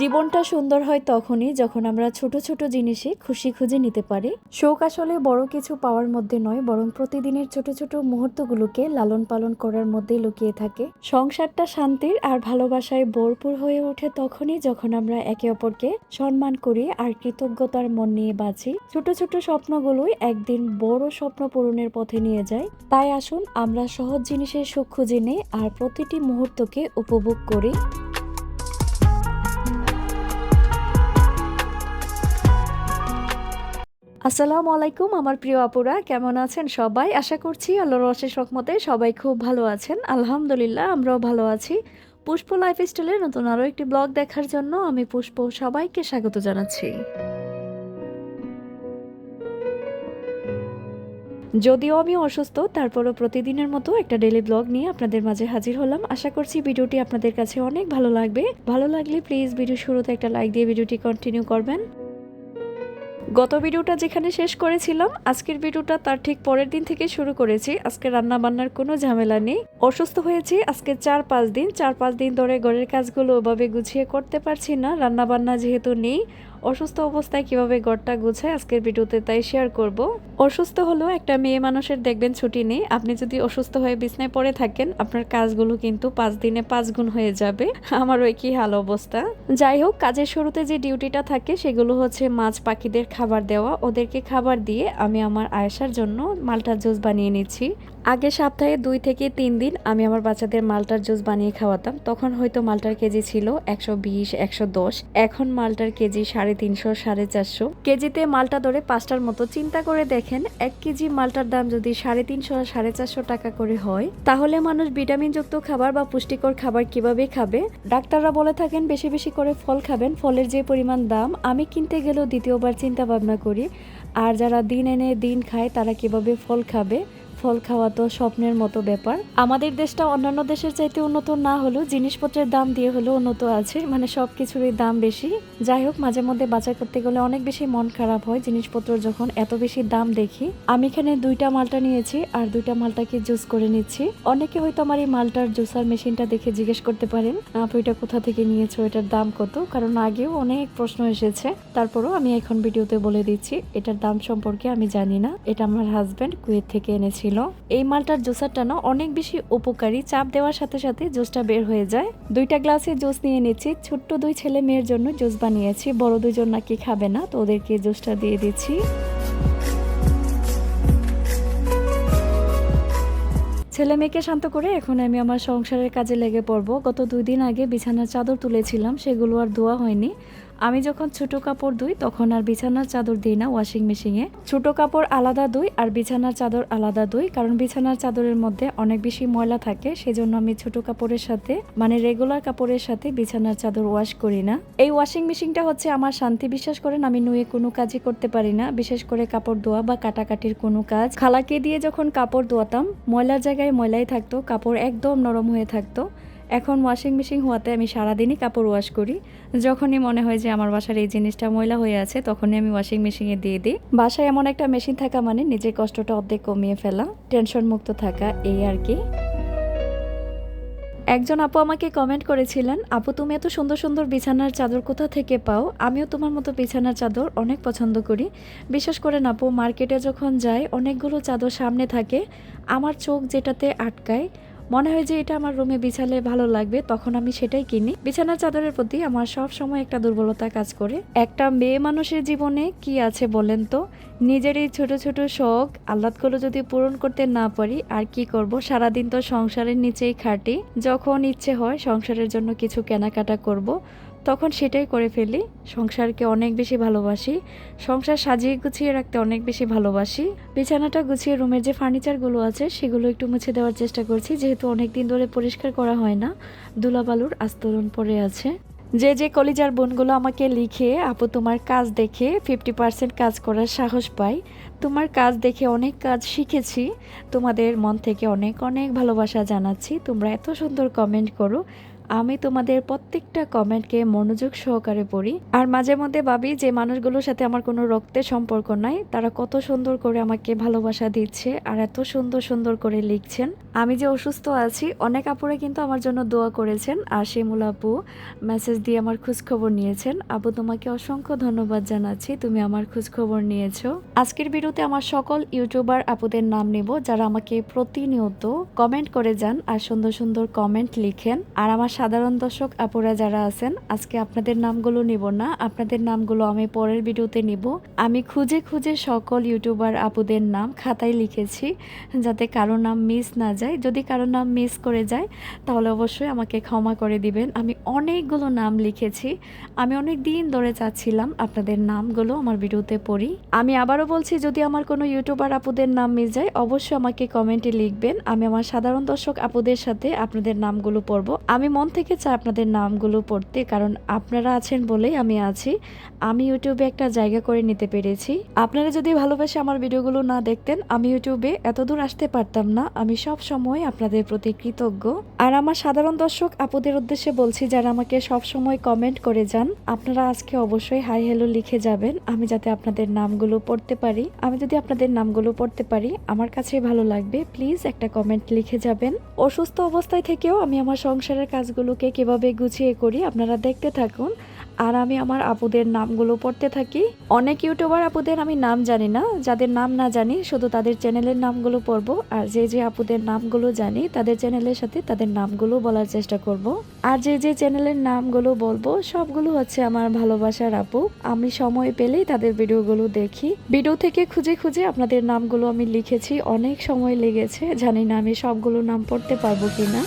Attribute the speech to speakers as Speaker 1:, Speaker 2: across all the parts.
Speaker 1: জীবনটা সুন্দর হয় তখনই যখন আমরা ছোট ছোট জিনিসে খুশি খুঁজে নিতে পারি। শোক আসলে বড় কিছু পাওয়ার মধ্যে নয়, বরং প্রতিদিনের ছোট ছোট মুহূর্তগুলোকে লালন পালন করার মধ্যেই লুকিয়ে থাকে। সংসারটা শান্তির আর ভালোবাসায় ভরপুর হয়ে ওঠে তখনই যখন আমরা একে অপরকে সম্মান করি আর কৃতজ্ঞতার মন নিয়ে বাঁচি। ছোট ছোট স্বপ্নগুলোই একদিন বড় স্বপ্ন পূরণের পথে নিয়ে যায়। তাই আসুন আমরা সহজ জিনিসের সুখ খুঁজে নেই আর প্রতিটি মুহূর্তকে উপভোগ করি। আসসালামু আলাইকুম আমার প্রিয় আপুরা, কেমন আছেন সবাই? আশা করছি আল্লাহর অশেষ রকমতে সবাই খুব ভালো আছেন। আলহামদুলিল্লাহ, আমরাও ভালো আছি। পুষ্প লাইফস্টাইলের নতুন আরও একটি ব্লগ দেখার জন্য আমি পুষ্প সবাইকে স্বাগত জানাচ্ছি। যদিও আমি অসুস্থ, তারপরও প্রতিদিনের মতো একটা ডেলি ব্লগ নিয়ে আপনাদের মাঝে হাজির হলাম। আশা করছি ভিডিওটি আপনাদের কাছে অনেক ভালো লাগবে। ভালো লাগলে প্লিজ ভিডিও শুরুতে একটা লাইক দিয়ে ভিডিওটি কন্টিনিউ করবেন। গত ভিডিওটা যেখানে শেষ করেছিলাম, আজকের ভিডিওটা তার ঠিক পরের দিন থেকে শুরু করেছি। আজকে রান্না বান্নার কোনো ঝামেলা নেই। অসুস্থ হয়েছি, আজকে চার পাঁচ দিন। চার পাঁচ দিন ধরে ঘরের কাজগুলো ওভাবে গুছিয়ে করতে পারছি না। রান্না বান্না যেহেতু নেই অসুস্থ অবস্থায় কীভাবে ঘরটা গুছায় আজকের ভিডিওতে তাই শেয়ার করব। অসুস্থ হলেও একটা মেয়ে মানুষের দেখবেন ছুটি নেই। আপনি যদি অসুস্থ হয়ে বিছনায় পড়ে থাকেন, আপনার কাজগুলো কিন্তু পাঁচ দিনে পাঁচ গুণ হয়ে যাবে। আমার ওই কি হাল অবস্থা। যাই হোক, কাজের শুরুতে যে ডিউটিটা থাকে, সেগুলো হচ্ছে মাছ পাখিদের খাবার দেওয়া। ওদেরকে খাবার দিয়ে আমি আমার আয়েশার জন্য মালটার জুস বানিয়ে নিচ্ছি। আগে সপ্তাহে দুই থেকে তিন দিন আমি আমার বাচ্চাদের মালটার জুস বানিয়ে খাওয়াতাম। তখন হয়তো মালটার কেজি ছিল একশো বিশ, একশো দশ। এখন মালটার কেজি সাড়ে তিনশো, সাড়ে চারশো। কেজিতে মালটা ধরে পাঁচটার মতো চিন্তা করে দেখেন, এক কেজি মালটার দাম যদি সাড়ে তিনশো, সাড়ে চারশো টাকা করে হয়, তাহলে মানুষ ভিটামিনযুক্ত খাবার বা পুষ্টিকর খাবার কীভাবে খাবে? ডাক্তাররা বলে থাকেন, বেশি বেশি করে ফল খাবেন, ফলের যে পরিমাণ দাম, আমি কিনতে গেলেও দ্বিতীয়বার চিন্তা ভাবনা করি, আর যারা দিন এনে দিন খায়, তারা কীভাবে ফল খাবে? ফল খাওয়া তো স্বপ্নের মতো ব্যাপার। আমাদের দেশটা অন্যান্য দেশের চাইতে উন্নত না হলেও জিনিসপত্রের দাম দিয়ে হলেও উন্নত আছে মানে সব কিছুরই দাম বেশি। যাই হোক, মাঝে মধ্যে বাজার করতে গেলে অনেক বেশি মন খারাপ হয় জিনিসপত্র যখন এত বেশি দাম দেখি। আমি এখানে দুইটা মালটা নিয়েছি আর দুইটা মালটাকে জুস করে নিচ্ছি। অনেকে হয়তো আমার এই মালটার জুসার মেশিনটা দেখে জিজ্ঞেস করতে পারেন, আপু, এটা কোথা থেকে নিয়েছো? এটার দাম কত? কারণ আগেও অনেক প্রশ্ন এসেছে। তারপরও আমি এখন ভিডিওতে বলে দিচ্ছি, এটার দাম সম্পর্কে আমি জানি না। এটা আমার হাজব্যান্ড কুয়েত থেকে এনেছিল। এই মালটার জুসারটা না অনেক বেশি উপকারী। চাপ দেওয়ার সাথে সাথে জুসটা বের হয়ে যায়। দুইটা গ্লাসে জুস নিয়ে নিচ্ছি। ছোট্ট দুই ছেলে মেয়ের জন্য জুস বানিয়েছি। বড় দুইজন নাকি খাবে না, তো ওদেরকে জুসটা দিয়ে দিচ্ছি। ছেলে মেয়েকে শান্ত করে এখন আমি আমার সংসারের কাজে লেগে পড়ব। গত দুই দিন আগে বিছানার চাদর তুলেছিলাম। সেগুলো আর ধোয়া হয়নি। আমি যখন ছোট কাপড় ধুই, তখন আর বিছানার চাদর দিই না ওয়াশিং মেশিনে ছোট কাপড় আলাদা ধুই আর বিছানার চাদর আলাদা ধুই, কারণ বিছানার চাদরের মধ্যে অনেক বেশি ময়লা থাকে, সেজন্য আমি ছোট কাপড়ের সাথে মানে রেগুলার কাপড়ের সাথে বিছানার চাদর ওয়াশ করি না। এই ওয়াশিং মেশিনটা হচ্ছে আমার শান্তি বিশ্বাস করেন, আমি নুয়ে কোনো কাজই করতে পারি না, বিশেষ করে কাপড় ধোয়া বা কাটাকাটির কোনো কাজ। খালাকে দিয়ে যখন কাপড় ধোয়াতাম, ময়লার জায়গায় ময়লাই থাকতো, কাপড় একদম নরম হয়ে থাকতো। এখন ওয়াশিং মেশিন হওয়াতে আমি সারাদিনই কাপড় ওয়াশ করি। যখনই মনে হয় যে আমার বাসার এই জিনিসটা ময়লা হয়ে আছে, তখনই আমি ওয়াশিং মেশিনে দিয়ে দিই। বাসায় এমন একটা মেশিন থাকা মানে নিজের কষ্টটা অর্ধেক কমিয়ে ফেলা টেনশন মুক্ত থাকা, এই আর কি। একজন আপু আমাকে কমেন্ট করেছিলেন, আপু, তুমি এত সুন্দর সুন্দর বিছানার চাদর কোথা থেকে পাও? আমিও তোমার মতো বিছানার চাদর অনেক পছন্দ করি। বিশেষ করে আপু মার্কেটে যখন যাই, অনেকগুলো চাদর সামনে থাকে। আমার চোখ যেটাতে আটকায় মনে হয় যে এটা আমার রুমে বিছালে ভালো লাগবে, তখন আমি সেটাই কিনি। বিছানা চাদরের প্রতি আমার সব সময় একটা দুর্বলতা কাজ করে। একটা মেয়ে মানুষের জীবনে কি আছে বলেন তো? নিজের এই ছোট ছোট শখ আহ্লাদগুলো যদি পূরণ করতে না পারি, আর কি করব? সারাদিন তো সংসারের নিচেই খাটি। যখন ইচ্ছে হয় সংসারের জন্য কিছু কেনাকাটা করব। তখন সেটাই করে ফেলি। সংসারকে অনেক বেশি ভালোবাসি। সংসার সাজিয়ে গুছিয়ে রাখতে অনেক বেশি ভালোবাসি। বিছানাটা গুছিয়ে রুমের যে ফার্নিচারগুলো আছে, সেগুলো একটু মুছে দেওয়ার চেষ্টা করছি। যেহেতু অনেক দিন ধরে পরিষ্কার করা হয় না ধুলাবালুর আস্তরণ পড়ে আছে। যে যে কলিজার বোনগুলো আমাকে লিখে, আপু, তোমার কাজ দেখে ফিফটি পার্সেন্ট কাজ করার সাহস পাই। তোমার কাজ দেখে অনেক কাজ শিখেছি। তোমাদের মন থেকে অনেক অনেক ভালোবাসা জানাচ্ছি। তোমরা এত সুন্দর কমেন্ট করো। আমি তোমাদের প্রত্যেকটা কমেন্টকে মনোযোগ সহকারে পড়ি। আর মাঝে মধ্যে ভাবি যে মানুষগুলোর সাথে আমার কোনো রক্তের সম্পর্ক নাই, তারা কত সুন্দর করে আমাকে ভালোবাসা দিচ্ছে আর এত সুন্দর সুন্দর করে লিখছেন। আমি যে অসুস্থ আছি, অনেক আপুরে কিন্তু আমার জন্য দোয়া করেছেন। আর শিমুল আপু মেসেজ দিয়ে আমার খোঁজখবর নিয়েছেন। আপু, তোমাকে অসংখ্য ধন্যবাদ জানাচ্ছি, তুমি আমার খোঁজ খবর নিয়েছো। আজকের ভিডিওতে আমার সকল ইউটিউবার আপুদের নাম নেব, যারা আমাকে প্রতিনিয়ত কমেন্ট করে যান আর সুন্দর সুন্দর কমেন্ট লিখেন। আর আমার সাধারণ দর্শক আপুরা যারা আছেন, আজকে আপনাদের নামগুলো নিব না। আপনাদের নামগুলো আমি পরের ভিডিওতে নিব। আমি খুঁজে খুঁজে সকল ইউটিউবার আপুদের নাম খাতায় লিখেছি, যাতে কারও নাম মিস না যায়। যদি কারও নাম মিস করে যায়, তাহলে অবশ্যই আমাকে ক্ষমা করে দিবেন। আমি অনেকগুলো নাম লিখেছি। আমি অনেক দিন ধরে চাচ্ছিলাম আপনাদের নামগুলো আমার ভিডিওতে পড়ি। আমি আবারও বলছি, যদি আমার কোনো ইউটিউবার আপুদের নাম মিস যায়, অবশ্যই আমাকে কমেন্টে লিখবেন। আমি আমার সাধারণ দর্শক আপুদের সাথে আপনাদের নামগুলো পড়ব। আমি মন থেকে চাই আপনাদের নামগুলো পড়তে, কারণ আপনারা আছেন বলেই আমি আছি। আমি ইউটিউবে একটা জায়গা করে নিতে পেরেছি। আপনারা যদি ভালোবাসে আমার ভিডিওগুলো না দেখতেন, আমি ইউটিউবে এত দূর আসতে পারতাম না। আমি সব সময় আপনাদের প্রতি কৃতজ্ঞ। আর আমার সাধারণ দর্শক আপুদের উদ্দেশ্যে বলছি, যারা আমাকে সব সময় কমেন্ট করে যান, আপনারা আজকে অবশ্যই হাই হ্যালো লিখে যাবেন। আমি যাতে আপনাদের নামগুলো পড়তে পারি। আমি যদি আপনাদের নামগুলো পড়তে পারি, আমার কাছে ভালো লাগবে। প্লিজ একটা কমেন্ট লিখে যাবেন। অসুস্থ অবস্থায় থেকেও আমি আমার সংসারের কাজগুলোকে কীভাবে গুছিয়ে করি আপনারা দেখতে থাকুন। আর আমি আমার আপুদের নামগুলো পড়তে থাকি। অনেক ইউটিউবার আপুদের আমি নাম জানি না। যাদের নাম না জানি, শুধু তাদের চ্যানেলের নামগুলো পড়ব। আর যে যে আপুদের নামগুলো জানি, তাদের চ্যানেলের সাথে তাদের নামগুলো বলার চেষ্টা করব। আর যে যে চ্যানেলের নামগুলো বলব, সবগুলো হচ্ছে আমার ভালোবাসার আপু। আমি সময় পেলেই তাদের ভিডিওগুলো দেখি। ভিডিও থেকে খুঁজে খুঁজে আপনাদের নামগুলো আমি লিখেছি। অনেক সময় লেগেছে। জানি না আমি সবগুলো নাম পড়তে পারব কিনা।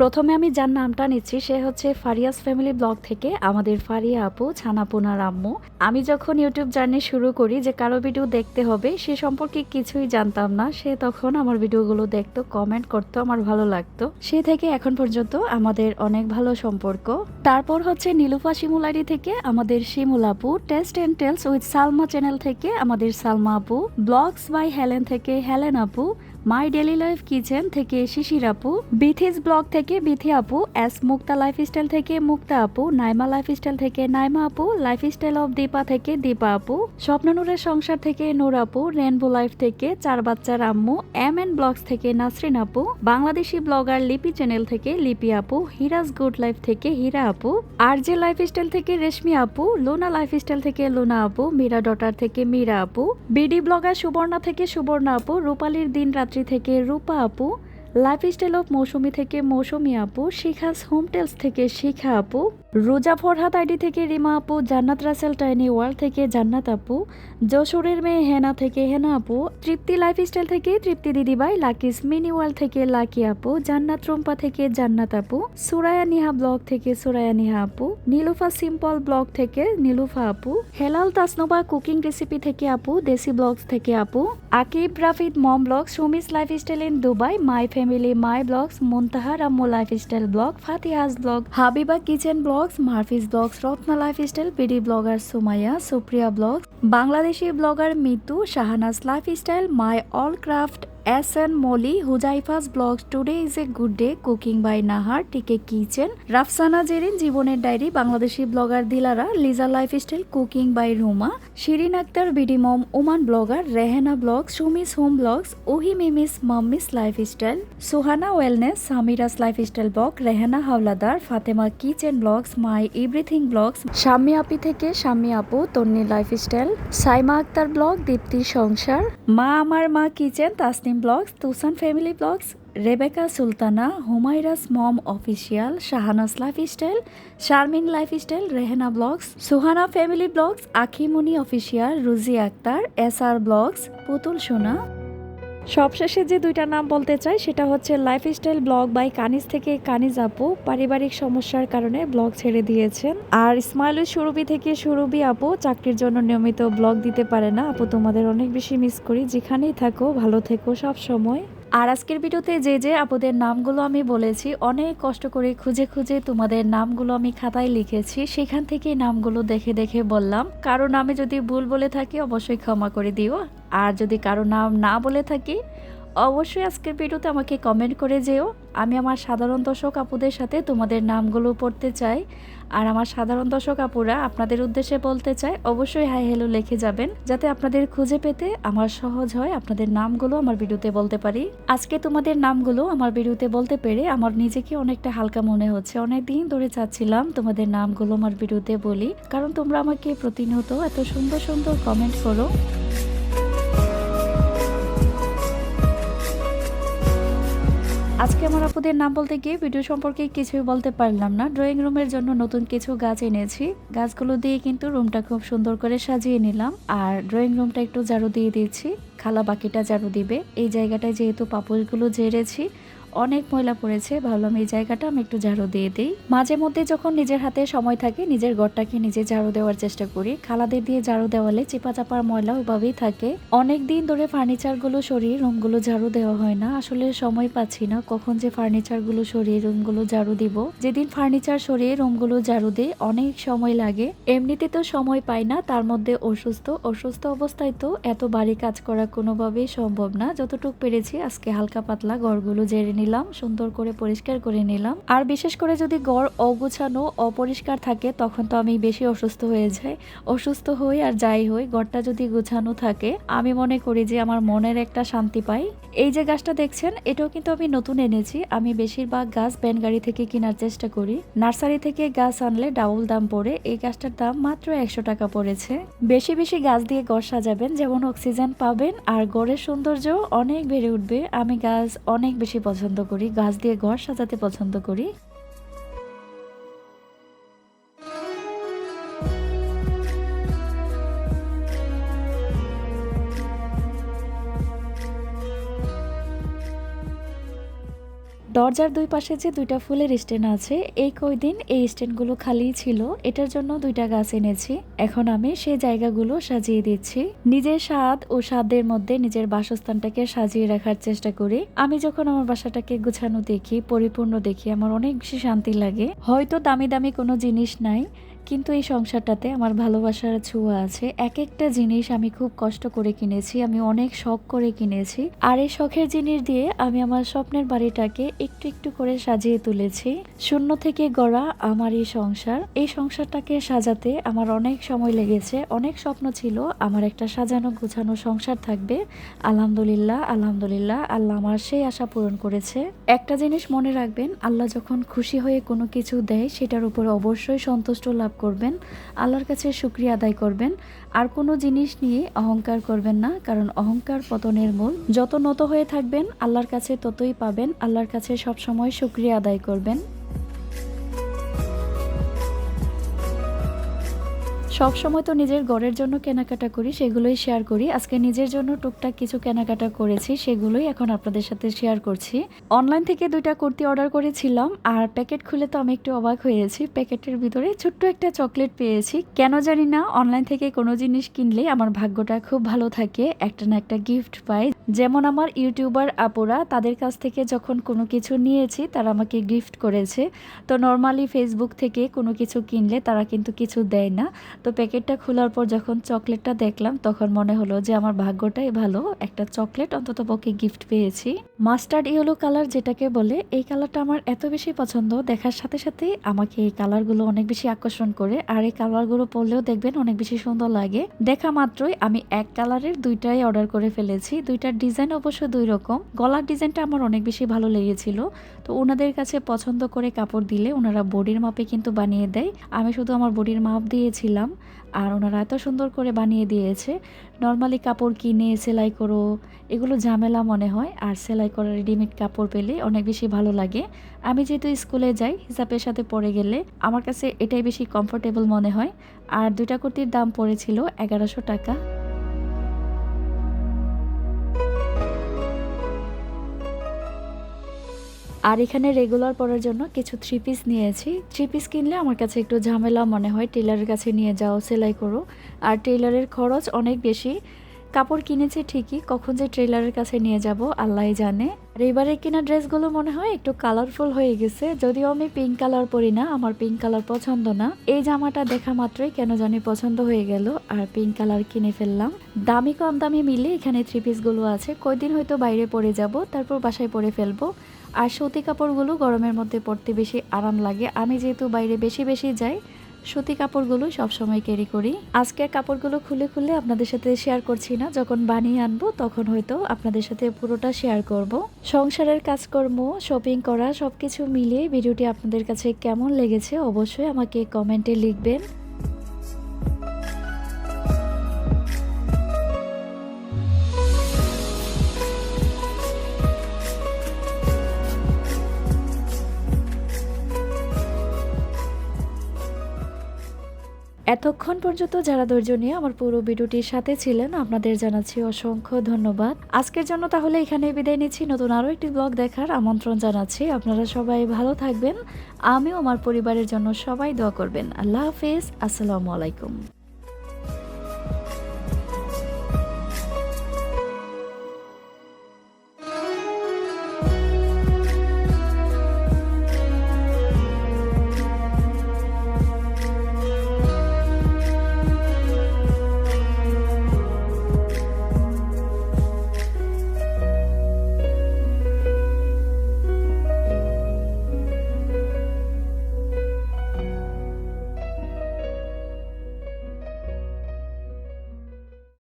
Speaker 1: প্রথমে আমি যার নামটা নিচ্ছি, সে হচ্ছে ফারিয়াস ফ্যামিলি ব্লগ থেকে আমাদের ফারিয়া আপু, ছানাপোনার আম্মু। আমি যখন ইউটিউব জার্নি শুরু করি যে কারও ভিডিও দেখতে হবে, সে সম্পর্কে কিছুই জানতাম না। সে তখন আমার ভিডিওগুলো দেখতো কমেন্ট করতো, আমার ভালো লাগতো। সে থেকে এখন পর্যন্ত আমাদের অনেক ভালো সম্পর্ক। তারপর হচ্ছে নীলুফা শিমুলারি থেকে আমাদের শিমুল আপু taste and tales with Salma channel থেকে আমাদের সালমা আপু ব্লগস বাই হেলেন থেকে হেলেন আপু মাই ডেলি লাইফ কিচেন থেকে শিশির আপু, বিথিস ব্লগ থেকে বিথি আপু, এস মুক্তা লাইফস্টাইল থেকে মুক্তা আপু, নাইমা লাইফস্টাইল থেকে নাইমা আপু, লাইফস্টাইল অফ দীপা থেকে দীপা আপু স্বপ্নানুরের সংসার থেকে নূর আপু, রেনবো লাইফ থেকে চার বাচ্চার আম্মু এম এন ব্লগস থেকে নাসরিন আপু, বাংলাদেশি ব্লগার লিপি চ্যানেল থেকে লিপি আপু হিরাজ গুড লাইফ থেকে হীরা আপু আর জে লাইফস্টাইল থেকে রেশমি আপু, লোনা লাইফস্টাইল থেকে লোনা আপু, মীরা ডটার থেকে মীরা আপু, বিডি ব্লগার সুবর্ণা থেকে সুবর্ণা আপু, রূপালীর দিন রাত্রি থেকে রূপা আপু লাইফস্টাইল অফ মৌসুমি থেকে মৌসুমি আপু শিখাস হোমটেলস থেকে শিখা আপু। রোজা ফরহাদ আইডি থেকে রিমা আপু, জান্নাত রাসেল টাইনি ওয়ার্ল্ড থেকে জান্নাত আপু, যশোরের মেয়ে হেনা থেকে হেনা আপু, তৃপ্তি লাইফস্টাইল থেকে তৃপ্তি দিদিবাই লাকিস মিনি ওয়ার্ল্ড থেকে লাকি আপু, জান্নাত রুম্পা থেকে জান্নাত আপু সুরায়া নিহা ব্লগ থেকে সুরায়া নিহা আপু, নীলুফা সিম্পল ব্লগ থেকে নীলুফা আপু, হেলাল তাসনোবা কুকিং রেসিপি থেকে আপু, দেশি ব্লগস থেকে আপু, Akib Rafid mom blogs Sumi's lifestyle in Dubai, my family, my blogs, মুনতাহার আম্মু lifestyle blog, Fatiha's blog, Habiba kitchen blogs Marfi's blogs, Ratna lifestyle, BD blogger Sumaiya, Supriya blogs, Bangladeshi blogger Mitu, Shahanaj lifestyle, my all craft S N Molly, Huzaifa's blogs today is a good day, cooking by Nahar, TK kitchen. Rafsana Zerin, জীবনের diary, Bangladeshi blogger Dilara, Liza lifestyle, cooking by Ruma. Shirin Akter, BD mom Oman blogger, Rehena blogs, Sumi's home blogs, Ohi Mimi's, mommy's lifestyle. Suhana wellness, Samira's lifestyle blog Rehena Howlader, Fatema kitchen blogs, my everything blogs. Shammi আপি থেকে শাম্মি আপু, Tonni lifestyle. Saima Akter blog, Dipti সংসার। মা আমার মা kitchen, Tasnim blogs Tusan family blogs Rebecca Sultana Humaira's mom official Shahana's lifestyle Sharmin lifestyle Rehena blogs Suhana family blogs Akhimuni official Ruji Akter S আর blogs পুতুল সোনা সবশেষে যে দুইটা নাম বলতে চাই, সেটা হচ্ছে লাইফস্টাইল ব্লগ বাই কানিজ থেকে কানিজ আপু। পারিবারিক সমস্যার কারণে ব্লগ ছেড়ে দিয়েছেন। আর ইসমাইল সুরবি থেকে সুরবি আপু, চাকরির জন্য নিয়মিত ব্লগ দিতে পারে না। আপু, তোমাদের অনেক বেশি মিস করি। যেখানেই থাকো, ভালো থেকো সব সময় আর আজকের ভিডিওতে যে যে আপুদের নামগুলো আমি বলেছি, অনেক কষ্ট করে খুঁজে খুঁজে তোমাদের নামগুলো আমি খাতায় লিখেছি। সেখান থেকে নামগুলো দেখে দেখে বললাম। কারও নামে যদি ভুল বলে থাকি, অবশ্যই ক্ষমা করে দিও। আর যদি কারও নাম না বলে থাকি অবশ্যই আজকের ভিডিওতে আমাকে কমেন্ট করে যেও। আমি আমার সাধারণ দর্শক আপুদের সাথে তোমাদের নামগুলো পড়তে চাই। আর আমার সাধারণ দর্শক আপুরা আপনাদের উদ্দেশ্যে বলতে চাই, অবশ্যই হাই হ্যালো লিখে যাবেন, যাতে আপনাদের খুঁজে পেতে আমার সহজ হয় আপনাদের নামগুলো আমার ভিডিওতে বলতে পারি। আজকে তোমাদের নামগুলো আমার ভিডিওতে বলতে পেরে আমার নিজেকে অনেকটা হালকা মনে হচ্ছে। অনেক দিন ধরে চাচ্ছিলাম তোমাদের নামগুলো আমার ভিডিওতে বলি, কারণ তোমরা আমাকে প্রতিনিয়ত এত সুন্দর সুন্দর কমেন্ট করো। আজকে আমার আপুদের নাম বলতে গিয়ে ভিডিও সম্পর্কে কিছুই বলতে পারলাম না। ড্রয়িং রুমের জন্য নতুন কিছু গাছ এনেছি। গাছগুলো দিয়ে কিন্তু রুমটা খুব সুন্দর করে সাজিয়ে নিলাম। আর ড্রয়িং রুমটা একটু ঝাড়ু দিয়ে দিয়েছি খালা বাকিটা ঝাড়ু দিবে। এই জায়গাটায় যেহেতু পাপড়গুলো ঝেড়েছি অনেক ময়লা পড়েছে, ভাবলাম এই জায়গাটা আমি একটু ঝাড়ু দিয়ে দিই। মাঝে মধ্যে যখন নিজের হাতে সময় থাকে, নিজের ঘরটাকে নিজে ঝাড়ু দেওয়ার চেষ্টা করি। খালাদের দিয়ে ঝাড়ু দেওয়ালে চিপা চাপার ময়লা ওইভাবেই থাকে। অনেক দিন ধরে ফার্নিচারগুলো সরিয়ে রুমগুলো ঝাড়ু দেওয়া হয় না। আসলে সময় পাচ্ছি না কখন যে ফার্নিচারগুলো সরিয়ে রুমগুলো ঝাড়ু দিব। যেদিন ফার্নিচার সরিয়ে রুমগুলো ঝাড়ু দিই, অনেক সময় লাগে। এমনিতে তো সময় পাই না, তার মধ্যে অসুস্থ। অসুস্থ অবস্থায় তো এত বাড়ি কাজ করা কোনোভাবেই সম্ভব না। যতটুকু পেরেছি আজকে হালকা পাতলা ঘরগুলো জেরে নিলাম। সুন্দর করে পরিষ্কার করে নিলাম। আর বিশেষ করে যদি গড় অগুছানো, অপরিষ্কার থাকে, তখন তো আমি বেশি অসুস্থ হয়ে যাই। অসুস্থ হই আর যাই হই, গড়টা যদি গুছানো থাকে, আমি মনে করি যে আমার মনের একটা শান্তি পাই। এই যে গাছটা দেখছেন, এটাও কিন্তু আমি নতুন এনেছি। আমি বেশিরভাগ গাছ ব্যান গাড়ি থেকে কেনার চেষ্টা করি। নার্সারি থেকে গাছ আনলে ডাবল দাম পড়ে। এই গাছটার দাম মাত্র একশো টাকা পড়েছে। বেশি বেশি গাছ দিয়ে গড় সাজাবেন, যেমন অক্সিজেন পাবেন, আর গড়ের সৌন্দর্য অনেক বেড়ে উঠবে। আমি গাছ অনেক বেশি পছন্দ করি গাছ দিয়ে ঘর সাজাতে পছন্দ করি। দরজার দুই পাশে যে দুইটা ফুলের স্ট্যান্ড আছে, এই কয়দিন এই স্ট্যান্ডগুলো খালি ছিল। এটার জন্য দুইটা গাছ এনেছি। এখন আমি সেই জায়গাগুলো সাজিয়ে দিচ্ছি। নিজের স্বাদ ও স্বাদের মধ্যে নিজের বাসস্থানটাকে সাজিয়ে রাখার চেষ্টা করি। আমি যখন আমার বাসাটাকে গুছানো দেখি, পরিপূর্ণ দেখি, আমার অনেক বেশি শান্তি লাগে। হয়তো দামি দামি কোনো জিনিস নাই। কিন্তু এই সংসারটাতে আমার ভালোবাসার ছোঁয়া আছে। এক একটা জিনিস আমি খুব কষ্ট করে কিনেছি, আমি অনেক শখ করে কিনেছি। আর এই শখের জিনিস দিয়ে আমি আমার স্বপ্নের বাড়িটাকে একটু একটু করে সাজিয়ে তুলেছি। শূন্য থেকে গড়া আমার এই সংসার। এই সংসারটাকে সাজাতে আমার অনেক সময় লেগেছে, অনেক স্বপ্ন ছিল। আমার একটা সাজানো গোছানো সংসার থাকবে। আলহামদুলিল্লাহ আলহামদুলিল্লাহ, আল্লাহ আমার সেই আশা পূরণ করেছে। একটা জিনিস মনে রাখবেন, আল্লাহ যখন খুশি হয়ে কোনো কিছু দেয়, সেটার উপর অবশ্যই সন্তুষ্ট লাভ করবেন, আল্লাহর কাছে শুক্রিয়া আদায় করবেন। আর কোনো জিনিস নিয়ে অহংকার করবেন না, কারণ অহংকার পতনের মূল। যত নত হয়ে থাকবেন, আল্লাহর কাছে ততই পাবেন, আল্লাহর কাছে সবসময় শুক্রিয়া আদায় করবেন। সব সময় তো নিজের ঘরের জন্য কেনাকাটা করি, সেগুলোই শেয়ার করি। আজকে নিজের জন্য টুকটাক কিছু কেনাকাটা করেছি, সেগুলোই এখন আপনাদের সাথে শেয়ার করছি। অনলাইন থেকে দুইটা কুর্তি অর্ডার করেছিলাম, আর প্যাকেট খুলে তো আমি একটু অবাক হয়েছি। প্যাকেটের ভিতরে ছোট্ট একটা চকলেট পেয়েছি। কেন জানি না অনলাইন থেকে কোনো জিনিস কিনলে আমার ভাগ্যটা খুব ভালো থাকে, একটা না একটা গিফট পাই। যেমন আমার ইউটিউবার আপুরা, তাদের কাছ থেকে যখন কোনো কিছু নিয়েছি, তারা আমাকে গিফট করেছে। তো নর্মালি ফেসবুক থেকে কোনো কিছু কিনলে তারা কিন্তু কিছু দেয় না। তো প্যাকেটটা খোলার পর যখন চকলেটটা দেখলাম, তখন মনে হলো যে আমার ভাগ্যটাই ভালো। একটা চকলেট অন্তত পক্ষে গিফট পেয়েছি। মাস্টার্ড ইয়েলো কালার যেটাকে বলে, এই কালারটা আমার এত বেশি পছন্দ। দেখার সাথে সাথে আমাকে এই কালারগুলো অনেক বেশি আকর্ষণ করে, আর এই কালারগুলো পরলেও দেখবেন অনেক বেশি সুন্দর লাগে। দেখা মাত্রই আমি এক কালারের দুইটাই অর্ডার করে ফেলেছি। দুইটার ডিজাইন অবশ্য দুই রকম। গলার ডিজাইনটা আমার অনেক বেশি ভালো লেগেছিল। তো ওনাদের কাছে পছন্দ করে কাপড় দিলে ওনারা বডির মাপে কিন্তু বানিয়ে দেয়। আমি শুধু আমার বডির মাপ দিয়েছিলাম। আর ওনারা এত সুন্দর করে বানিয়ে দিয়েছে। নর্মালি কাপড় কিনে সেলাই করো, এগুলো ঝামেলা মনে হয়। আর সেলাই করা রেডিমেড কাপড় পেলে অনেক বেশি ভালো লাগে। আমি যেহেতু স্কুলে যাই, হিসাবের সাথে পরে গেলে আমার কাছে এটাই বেশি কমফোর্টেবল মনে হয়। আর দুইটা কুর্তির দাম পড়েছিল এগারোশো টাকা। আর এখানে রেগুলার পরার জন্য কিছু থ্রি পিস নিয়েছি। থ্রি পিস কিনলে আমার কাছে একটু ঝামেলা মনে হয় টেলারের কাছে নিয়ে যাও, সেলাই করো। আর টেলারের খরচ অনেক বেশি। কাপড় কিনেছি ঠিকই, কখন যে ট্রেলারের কাছে নিয়ে যাব আল্লাহ জানে। আর এবারে কেনা ড্রেসগুলো মনে হয় একটু কালারফুল হয়ে গেছে, যদিও আমি পিঙ্ক কালার পরি না, আমার পিঙ্ক কালার পছন্দ না। এই জামাটা দেখা মাত্রই কেন জানি পছন্দ হয়ে গেল, আর পিঙ্ক কালার কিনে ফেললাম। দামি কম দামি মিলে এখানে থ্রি পিসগুলো আছে, কয়দিন হয়তো বাইরে পরে যাব, তারপর বাসায় পরে ফেলব। আর সুতি কাপড়গুলো গরমের মধ্যে পরতে বেশি আরাম লাগে। আমি যেহেতু বাইরে বেশি বেশি যাই, সুতি কাপড়গুলো সবসময় ক্যারি করি। আজকে কাপড়গুলো খুলে খুলে আপনাদের সাথে শেয়ার করছি না। যখন বানিয়ে আনব, তখন হয়তো আপনাদের সাথে পুরোটা শেয়ার করব। সংসারের কাজকর্ম শপিং করা, সবকিছু মিলিয়ে ভিডিওটি আপনাদের কাছে কেমন লেগেছে অবশ্যই আমাকে কমেন্টে লিখবেন। এতক্ষণ পর্যন্ত যারা ধৈর্য নিয়ে আমার পুরো ভিডিওটির সাথে ছিলেন, আপনাদের জানাচ্ছি অসংখ্য ধন্যবাদ। আজকের জন্য তাহলে এখানে বিদায় নিচ্ছি। নতুন আরও একটি ব্লগ দেখার আমন্ত্রণ জানাচ্ছি। আপনারা সবাই ভালো থাকবেন। আমিও আমার পরিবারের জন্য সবাই দোয়া করবেন। আল্লাহ হাফিজ। আসসালামু আলাইকুম।